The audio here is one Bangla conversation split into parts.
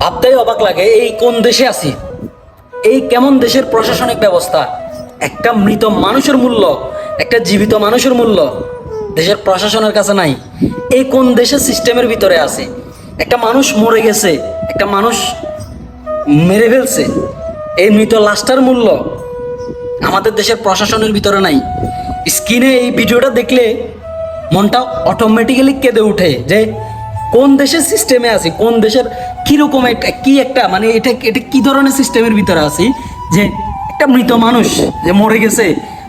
ভাবতেই অবাক লাগে, এই কোন দেশে আছি? এই কেমন দেশের প্রশাসনিক ব্যবস্থা? একটা মৃত মানুষের মূল্য, একটা জীবিত মানুষের মূল্য, দেশের প্রশাসনের কাছে নাই। এই কোন দেশের সিস্টেমের ভিতরে আছে? একটা মানুষ মরে গেছে, একটা মানুষ মেরে ফেলছে, এই মৃত লাশটার মূল্য আমাদের দেশের প্রশাসনের ভিতরে নাই। স্ক্রিনে এই ভিডিওটা দেখলে মনটা অটোমেটিক্যালি কেঁদে ওঠে যে কোন দেশের সিস্টেমে আছি? কোন দেশের কীরকম একটা কি একটা মানে এটা এটা কী ধরনের সিস্টেমের ভিতরে আছি যে একটা মৃত মানুষ যে মরে গেছে?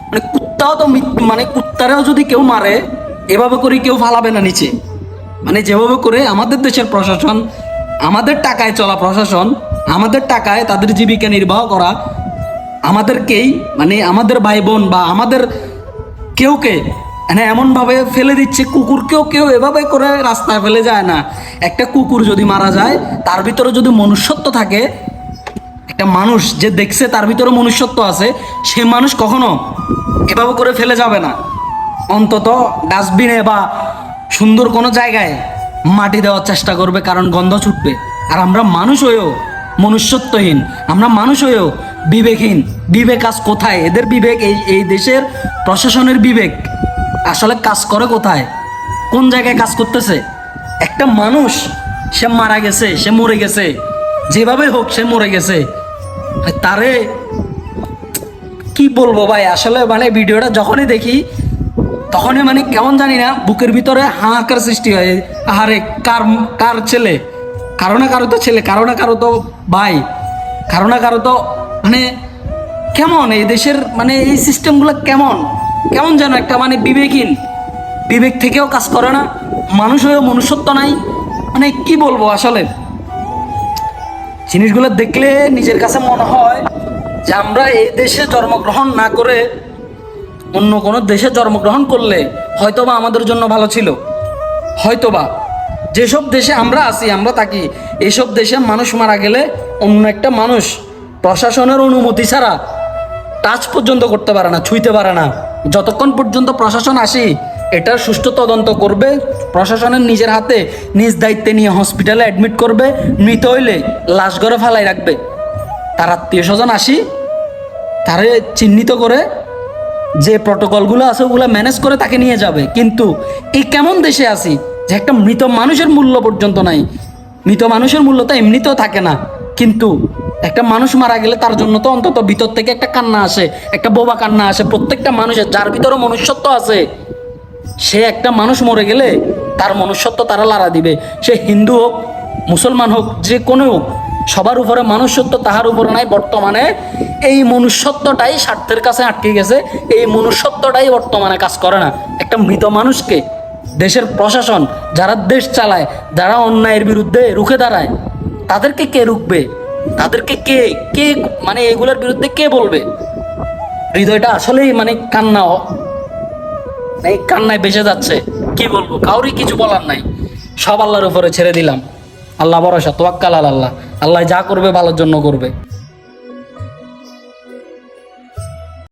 মানে কুত্তাও তো মানে কুত্তারাও যদি কেউ মারে, এভাবে করে কেউ ফালাবে না নিচে। মানে যেভাবে করে আমাদের দেশের প্রশাসন, আমাদের টাকায় চলা প্রশাসন, আমাদের টাকায় তাদের জীবিকা নির্বাহ করা, আমাদেরকেই মানে আমাদের ভাই বোন বা আমাদের কেউকে মানে এমনভাবে ফেলে দিচ্ছে, কুকুরকেও কেউ এভাবে করে রাস্তায় ফেলে যায় না। একটা কুকুর যদি মারা যায়, তার ভিতরে যদি মনুষ্যত্ব থাকে, একটা মানুষ যে দেখছে তার ভিতরে মনুষ্যত্ব আছে, সে মানুষ কখনো এভাবে করে ফেলে যাবে না। অন্তত ডাস্টবিনে বা সুন্দর কোনো জায়গায় মাটি দেওয়ার চেষ্টা করবে, কারণ গন্ধ ছুটবে। আর আমরা মানুষ হয়েও মনুষ্যত্বহীন, আমরা মানুষ হয়েও বিবেকহীন। বিবেক আজ কোথায়? এদের বিবেক এই এই দেশের প্রশাসনের বিবেক। আসলে কাজ করে কোথায়? কোন জায়গায় কাজ করতেছে? একটা মানুষ, সে মারা গেছে, সে মরে গেছে। যেভাবে হোক সে মরে গেছে। তারে কি বলব ভাই? আসলে মানে ভিডিওটা যখনই দেখি, তখনই মানে কেমন জানি না, বুকের ভিতরে হাহাকার সৃষ্টি হয়। আহারে, কার কার ছেলে? কারও না কারও তো ছেলে, কারও না কারও তো ভাই। কারও না কারও তো মানে কেমন? এই দেশের মানে এই সিস্টেমগুলো কেমন? কেমন যেন একটা মানে বিবেকহীন। বিবেক থেকেও কাজ করে না, মানুষ হয়েও মনুষ্যত্ব নাই। মানে কি বলব আসলে? জিনিসগুলো দেখলে নিজের কাছে মনে হয় যে আমরা এই দেশে জন্মগ্রহণ না করে অন্য কোনো দেশে জন্মগ্রহণ করলে হয়তোবা আমাদের জন্য ভালো ছিল। হয়তোবা। যেসব দেশে আমরা আছি, আমরা থাকি এইসব দেশে মানুষ মারা গেলে অন্য একটা মানুষ প্রশাসনের অনুমতি ছাড়া টাচ পর্যন্ত করতে পারে না, ছুঁইতে পারে না। যতক্ষণ পর্যন্ত প্রশাসন আসি, এটার সুষ্ঠু তদন্ত করবে, প্রশাসনের নিজের হাতে নিজ দায়িত্বে নিয়ে হসপিটালে অ্যাডমিট করবে, মৃত হইলে লাশ ঘরে ফালাই রাখবে। তার আত্মীয় স্বজন আসি, তারে চিহ্নিত করে যে প্রটোকলগুলো আছে, ওগুলো ম্যানেজ করে তাকে নিয়ে যাবে। কিন্তু এই কেমন দেশে আছি যে একটা মৃত মানুষের মূল্য পর্যন্ত নাই। মৃত মানুষের মূল্য তো এমনিতেও থাকে না। কিন্তু একটা মানুষ মারা গেলে তার জন্য তো অন্তত ভিতর থেকে একটা কান্না আসে, একটা বোবা কান্না আসে। প্রত্যেকটা মানুষের, যার ভিতরে মনুষ্যত্ব আছে, সে একটা মানুষ মরে গেলে তার মনুষ্যত্ব তারা লাড়া দিবে। সে হিন্দু হোক, মুসলমান হোক, যে কোনো হোক, সবার উপরে মনুষ্যত্ব তাহার উপরে নাই। বর্তমানে এই মনুষ্যত্বটাই স্বার্থের কাছে আটকে গেছে, এই মনুষ্যত্বটাই বর্তমানে কাজ করে না। একটা মৃত মানুষকে দেশের প্রশাসন, যারা দেশ চালায়, যারা অন্যায়ের বিরুদ্ধে রুখে দাঁড়ায় তাদেরকে কে রুখবে? তাদেরকে কে কে মানে এগুলোর বিরুদ্ধে কে বলবে? হৃদয়টা আসলেই মানে কান্না এই কান্নায় বেঁচে যাচ্ছে। কি বলব? কাউরই কিছু বলার নাই। সব আল্লাহর উপরে ছেড়ে দিলাম। আল্লাহ ভরসা, তোয়াক্কাল আল্লাহ আল্লাহ যা করবে ভালোর জন্য করবে।